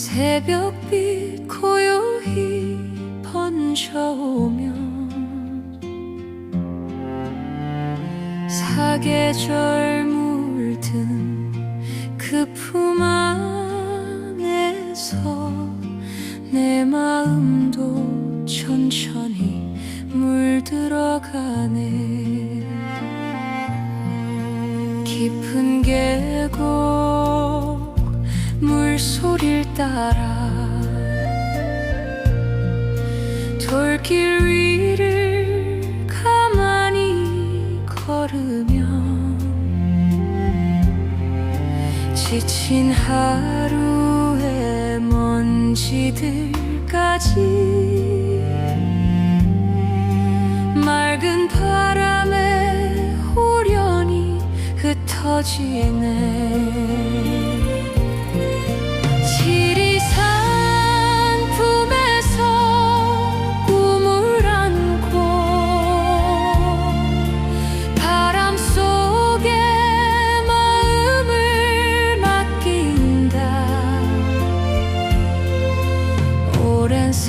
새벽빛 고요히 번져오면 사계절 물든 그 품 안에서 내 마음도 천천히 물들어가네. 깊은 계곡 물 소리를 따라 돌길 위를 가만히 걸으면 지친 하루의 먼지들까지 맑은 바람에 호련히 흩어지네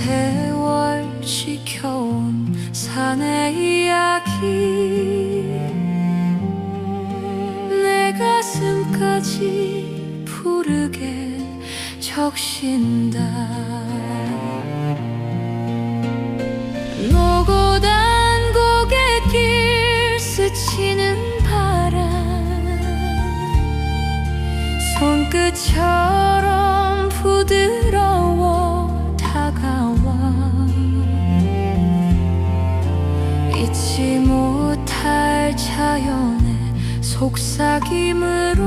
세월 지켜온 산의 이야기. 내 가슴까지 푸르게 적신다. 노고단 고갯길 스치는 바람. 손끝처럼 부드러워 자연의 속삭임으로